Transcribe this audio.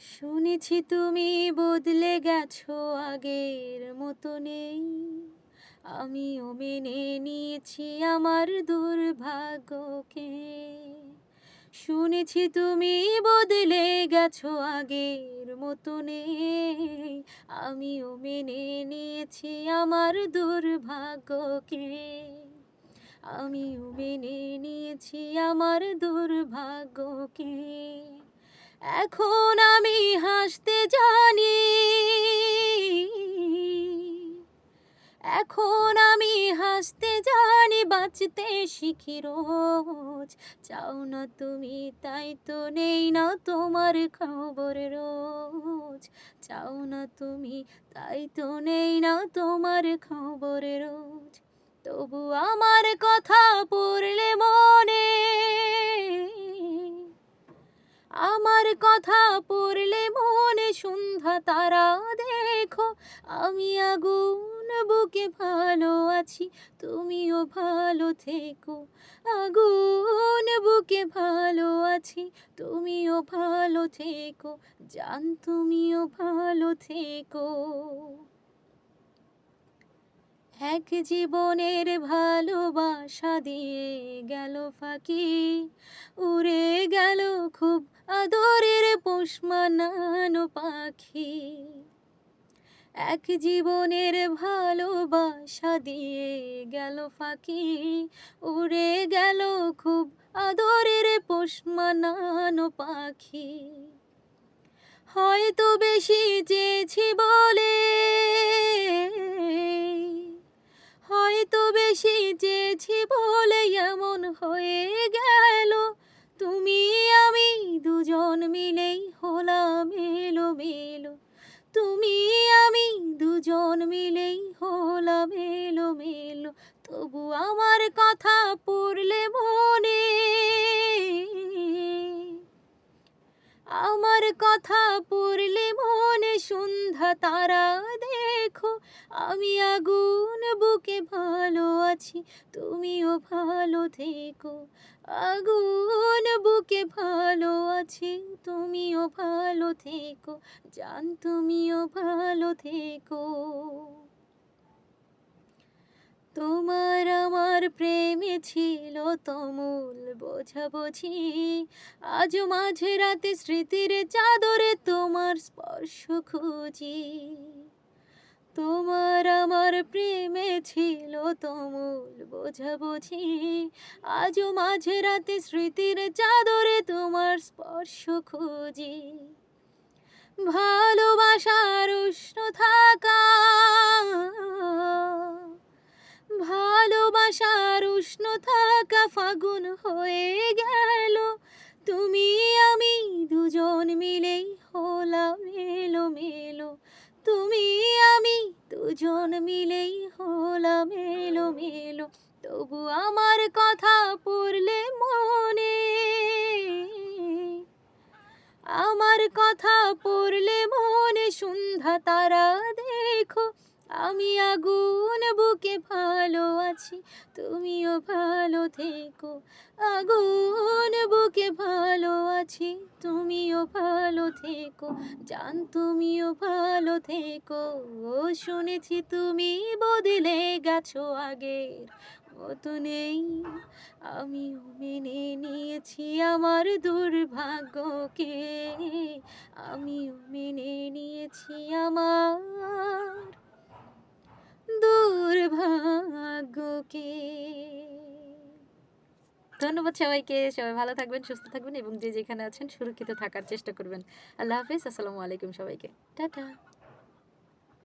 শুনেছি তুমি বদলে গেছো আগের মতো নেই আমিও মেনে নিয়েছি আমার দুর্ভাগ্যকে। শুনেছি তুমি বদলে গেছো আগের মতো নেই আমিও মেনে নিয়েছি আমার দুর্ভাগ্যকে। আমিও মেনে নিয়েছি আমার দুর্ভাগ্যকে। এখন আমি হাসতে জানি। এখন আমি হাসতে জানি, বাঁচতে শিখি রোজ। চাও না তুমি, তাই তো নেই না তোমার খবর রোজ। চাও না তুমি, তাই তো নেই না তোমার খবর রোজ। তবু আমার কথা পড়লে মনে আমার কথা পড়লে মনে সন্ধ্যা তারা দেখো। আমি আগুন বুকে ভালো আছি, তুমিও ভালো থেকো। আগুন বুকে ভালো আছি, তুমিও ভালো থেকো। জান তুমিও ভালো থেকো। এক জীবনের ভালোবাসা দিয়ে গেল ফাঁকি। উড়ে গেল খুব আদরের পোষ পাখি। এক জীবনের ভালোবাসা দিয়ে গেল ফাঁকি। উড়ে গেল খুব আদরের পোষ পাখি। হয়তো বেশি চেয়েছি চেয়েছি বলে এমন হয়ে গেল। তুমি আমি দুজন মিলেই হলাম এলো মেলো। তুমি আমি দুজন মিলেই হলাম এলো মেলো। তবু আমার কথা পড়লে মনে, আমার কথা পড়লে মনে সন্ধ্যা তারা দেখো, আমি আগুন বুকে ভালো আছি, তুমিও ভালো থেকো। আগুন বুকে ভালো আছি, তুমিও ভালো থেকো, জান তুমিও ভালো থেকো। তোমার আমার প্রেমে ছিল তমুল বোঝাবুঝি, আজ মাঝে রাতে স্মৃতির চাদরে তোমার স্পর্শ খুঁজি। তোমার আমার প্রেমে ছিল তমুল বোঝাবুঝি। আজও মাঝে রাতে স্মৃতির চাদরে তোমার স্পর্শ খুঁজি। ভালোবাসার উষ্ণ থাকা, ভালোবাসার উষ্ণ থাকা ফাগুন হয়ে গেল। তুমি তবু আমার কথা পড়লে মনে আমার কথা পড়লে মনে সন্ধ্যা তারা দেখো, আমি আগুন বুকে ভালো আছি, তুমিও ভালো থেকো, আগুন বুকে ভালো আছি, তুমিও ভালো থেকো, জান তুমিও ভালো থেকো, ও শুনেছি তুমি বদলে গেছো আগের মতো নেই। আমি মেনে নিয়েছি আমার দুর্ভাগ্যকে। আমি মেনে নিয়েছি আমার দুর্ভাগ্যকে। ধন্যবাদ সবাইকে। সবাই ভালো থাকবেন, সুস্থ থাকবেন এবং যে যেখানে আছেন সুরক্ষিত থাকার চেষ্টা করবেন। আল্লাহ হাফিজ। আসসালামু আলাইকুম সবাইকে। টাটা।